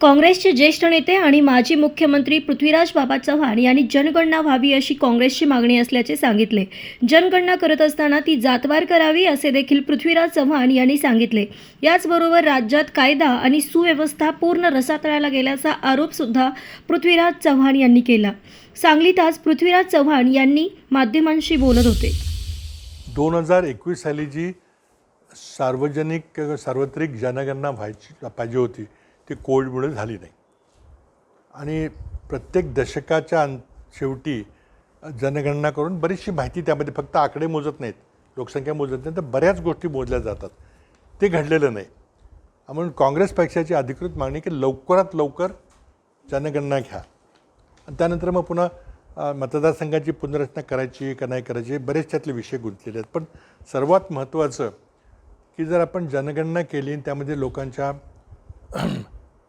काँग्रेसचे ज्येष्ठ नेते आणि माजी मुख्यमंत्री पृथ्वीराज बाबा चव्हाण यांनी जनगणना व्हावी अशी काँग्रेसची मागणी असल्याचे सांगितले. जनगणना करत असताना ती जातवार करावी असे देखील पृथ्वीराज चव्हाण यांनी सांगितले. याचबरोबर राज्यात कायदा आणि सुव्यवस्था पूर्ण रसातळाला गेल्याचा आरोप सुद्धा पृथ्वीराज चव्हाण यांनी केला. सांगलीत आज पृथ्वीराज चव्हाण यांनी माध्यमांशी बोलत होते. दोन हजार एकवीस साली जी सार्वजनिक सार्वत्रिक जनगणना व्हायची पाहिजे होती ती कोविडमुळे झाली नाही. आणि प्रत्येक दशकाच्या शेवटी जनगणना करून बरीचशी माहिती त्यामध्ये फक्त आकडे मोजत नाहीत लोकसंख्या मोजत नाही तर बऱ्याच गोष्टी मोजल्या जातात. ते घडलेलं नाही. म्हणून काँग्रेस पक्षाची अधिकृत मागणी की लवकरात लवकर जनगणना घ्या. आणि त्यानंतर मग पुन्हा मतदारसंघाची पुनर्रचना करायची का नाही करायची बरेच त्यातले विषय गुंतलेले आहेत. पण सर्वात महत्त्वाचं की जर आपण जनगणना केली आणि त्यामध्ये लोकांच्या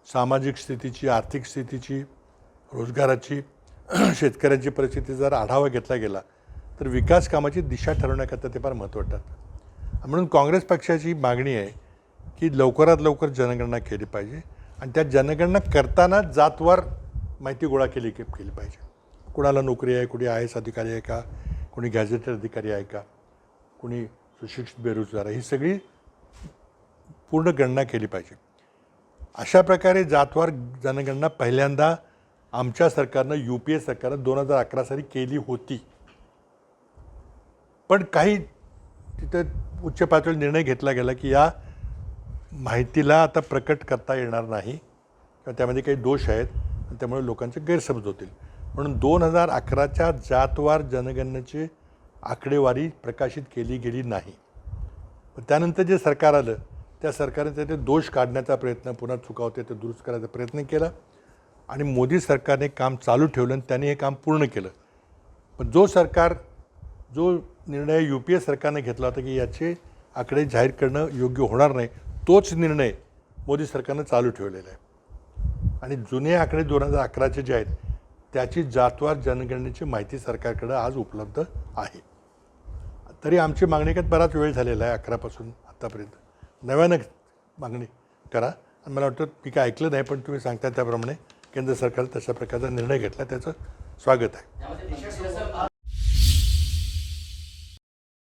सामाजिक स्थितीची आर्थिक स्थितीची रोजगाराची शेतकऱ्यांची परिस्थिती जर आढावा घेतला गेला तर विकास कामाची दिशा ठरवण्याकरता ते फार महत्त्व वाटतात म्हणून काँग्रेस पक्षाची मागणी आहे की लवकरात लवकर जनगणना केली पाहिजे आणि त्या जनगणना करताना जातवार माहिती गोळा केली के- केली पाहिजे. कुणाला नोकरी आहे कुणी आय एस अधिकारी आहे का कुणी गॅझेटेड अधिकारी आहे का कुणी सुशिक्षित बेरोजगार आहे ही सगळी पूर्ण गणना केली पाहिजे. अशा प्रकारे जातवार जनगणना पहिल्यांदा आमच्या सरकारनं यू पी ए सरकारनं दोन हजार अकरा साली केली होती. पण काही तिथं उच्च पातळीवर निर्णय घेतला गेला की या माहितीला आता प्रकट करता येणार नाही किंवा त्यामध्ये काही दोष आहेत त्यामुळे लोकांचे गैरसमज होतील. म्हणून दोन हजार अकराच्या जातवार जनगणनेची आकडेवारी प्रकाशित केली गेली नाही. त्यानंतर जे सरकार आलं त्या सरकारने त्याचे दोष काढण्याचा प्रयत्न पुन्हा चुकावते ते दुरुस्त करायचा प्रयत्न केला. आणि मोदी सरकारने काम चालू ठेवलं आणि त्यांनी हे काम पूर्ण केलं. पण जो सरकार जो निर्णय यू पी ए सरकारने घेतला होता की याचे आकडे जाहीर करणं योग्य होणार नाही तोच निर्णय मोदी सरकारनं चालू ठेवलेला आहे. आणि जुने आकडे दोन हजार अकराचे जे आहेत त्याची जातवार जनगणनेची माहिती सरकारकडं आज उपलब्ध आहे. तरी आमची मागणी काय बराच वेळ झालेला आहे अकरापासून आत्तापर्यंत नव्यानं मागणी करा. आणि मला वाटतं मी काय ऐकलं नाही पण तुम्ही सांगता त्याप्रमाणे केंद्र सरकारने तशा प्रकारचा निर्णय घेतला. त्याचं स्वागत आहे.